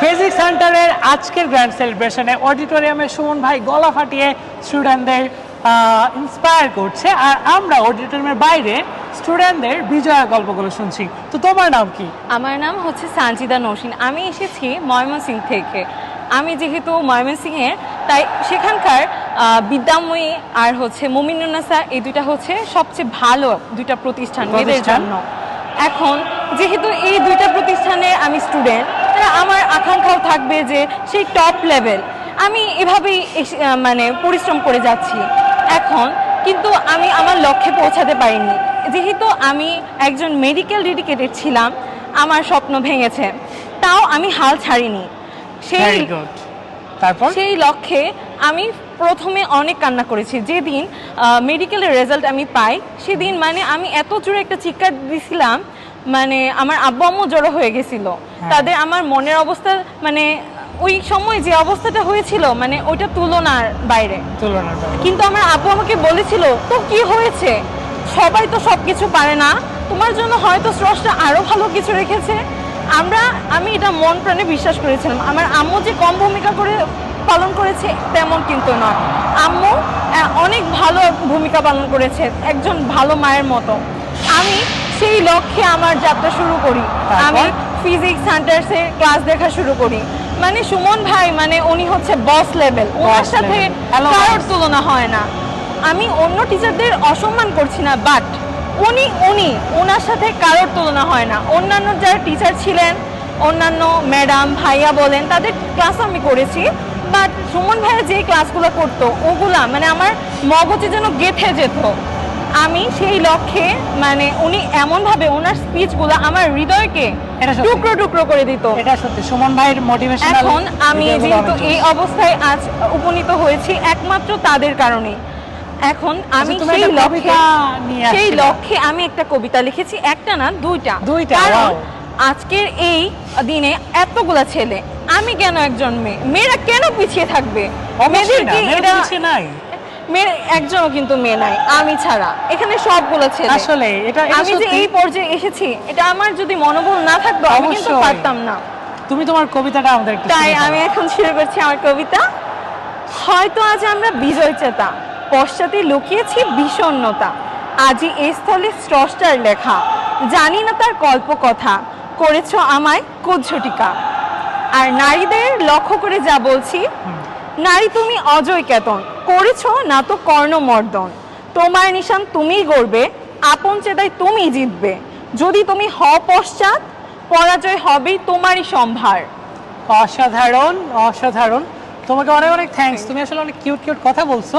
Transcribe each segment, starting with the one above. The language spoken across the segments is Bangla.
ফিজিক্স সেন্টারের আজকের গ্র্যান্ড সেলিব্রেশনে অডিটোরিয়ামে সুমন ভাই গলা ফাটিয়ে স্টুডেন্টদের ইন্সপায়ার করছে। আর আমরা অডিটোরিয়ামের বাইরে স্টুডেন্টদের বিজয়া গল্পগুলো শুনছি। তো তোমার নাম কি? আমার নাম হচ্ছে সানজিদা নৌসিন। আমি এসেছি ময়মনসিং থেকে। আমি যেহেতু ময়মনসিংহের তাই সেখানকার বিদ্যাময়ী আর হচ্ছে মুমিনুন্নাসা এই দুইটা হচ্ছে সবচেয়ে ভালো দুইটা প্রতিষ্ঠান মেয়েদের জন্য। এখন যেহেতু এই দুইটা প্রতিষ্ঠানের আমি স্টুডেন্ট আমার আকাঙ্ক্ষাও থাকবে যে সেই টপ লেভেল আমি এভাবেই এসে- মানে পরিশ্রম করে যাচ্ছি। এখন কিন্তু আমি আমার লক্ষ্যে পৌঁছাতে পারিনি। যেহেতু আমি একজন মেডিকেল ডেডিকেটেড ছিলাম আমার স্বপ্ন ভেঙেছে। তাও আমি হাল ছাড়িনি। সেই তারপর? সেই লক্ষ্যে আমি প্রথমে অনেক কান্না করেছি। যেদিন মেডিকেলের রেজাল্ট আমি পাই সেদিন মানে আমি এত জোরে একটা চিৎকার দিছিলাম মানে আমার আব্বু আম্মু জড়ো হয়ে গেছিল। তাদের আমার মনের অবস্থা মানে ওই সময় যে অবস্থাটা হয়েছিল মানে ওইটা তুলনার বাইরে। তুলনার কিন্তু আমার আব্বু আমাকে বলেছিল তো কি হয়েছে? সবাই তো সব কিছু পারে না। তোমার জন্য হয়তো স্রষ্টা আরও ভালো কিছু রেখেছে। আমরা আমি এটা মন প্রাণে বিশ্বাস করেছিলাম। আমার আম্মু যে কম ভূমিকা করে পালন করেছে তেমন কিন্তু নয়। আম্মু অনেক ভালো ভূমিকা পালন করেছে একজন ভালো মায়ের মতো। আমি সেই লক্ষ্যে আমার যাত্রা শুরু করি। আমি ফিজিক্স হান্টার্সের ক্লাস দেখা শুরু করি। মানে সুমন ভাই মানে উনি হচ্ছে বস লেভেল ওনার সাথে কারোর তুলনা হয় না। আমি অন্য টিচারদের অসম্মান করছি না বাট উনি উনি ওনার সাথে কারোর তুলনা হয় না। অন্যান্য যারা টিচার ছিলেন অন্যান্য ম্যাডাম ভাইয়া বলেন তাদের ক্লাস আমি করেছি বাট সুমন ভাইয়া যে ক্লাসগুলো করতো ওগুলা মানে আমার মগজে যেন গেথে যেত। আমি সেই লক্ষ্যে মানে উনি এমনভাবে ওনার স্পিচগুলো আমার হৃদয়কে টুকরো টুকরো করে দিত। এটা সত্যি। সুমন ভাইয়ের মোটিভেশন এখন আমি যেহেতু এই অবস্থায় আজ উপনীত হয়েছি একমাত্র তাদের কারণে। এখন আমি তুমি সেই লক্ষ্যে সেই লক্ষ্যে আমি একটা কবিতা লিখেছি একটা না দুইটা। দুইটা, আজকের এই দিনে এতগুলা ছেলে আমি কেন একজন মেয়ে? মেয়েরা কেন পিছিয়ে থাকবে? মেয়েরা এটা পিছিয়ে নাই। মেয়ে একজনও কিন্তু মেয়ে নাই আমি ছাড়া। এখানে সবগুলো ছেলে। আসলে এটা আমি যে এই পর্যায়ে এসেছি এটা আমার যদি মনোবল না থাকতো আমি কিন্তু পারতাম না। তুমি তোমার কবিতাটা আমাদের একটু তাই আমি এখন শুরু করছি আমার কবিতা। হয়তো আজ আমরা বিজয় চেতা পশ্চাতে লুকিয়েছি বিষণ্ণতা। আজই এই স্থলে স্রষ্টার লেখা জানি না তার কল্প কথা করেছ আমায় কুজ্ঝটিকা। আর নারীদের লক্ষ্য করে যা বলছি নারী তুমি অজয় কেতন করেছ না তো কর্ণমর্দন। তোমার নিশান তুমিই গড়বে, আপন চেতায় তুমি জিতবে। যদি তুমি হ পশ্চাৎ পরাজয় হবেই তোমারই সম্ভার। অসাধারণ অসাধারণ। তোমাকে অনেক অনেক থ্যাঙ্কস তুমি আসলে অনেক কিউট কিউট কথা বলছো।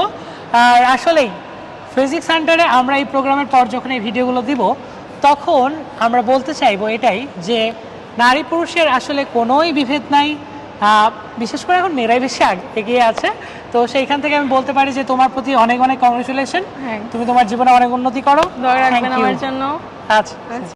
আর আসলেই ফিজিক্স সেন্টারে আমরা এই প্রোগ্রামের পর যখন এই ভিডিওগুলো দিব। তখন আমরা বলতে চাইব এটাই যে নারী পুরুষের আসলে কোনোই বিভেদ নাই। বিশেষ করে এখন মেয়েরাই বেশি এগিয়ে আছে। তো সেইখান থেকে আমি বলতে পারি যে তোমার প্রতি অনেক অনেক কংগ্রেচুলেশন হ্যাঁ। তুমি তোমার জীবনে অনেক উন্নতি করো. আমার জন্য। আচ্ছা।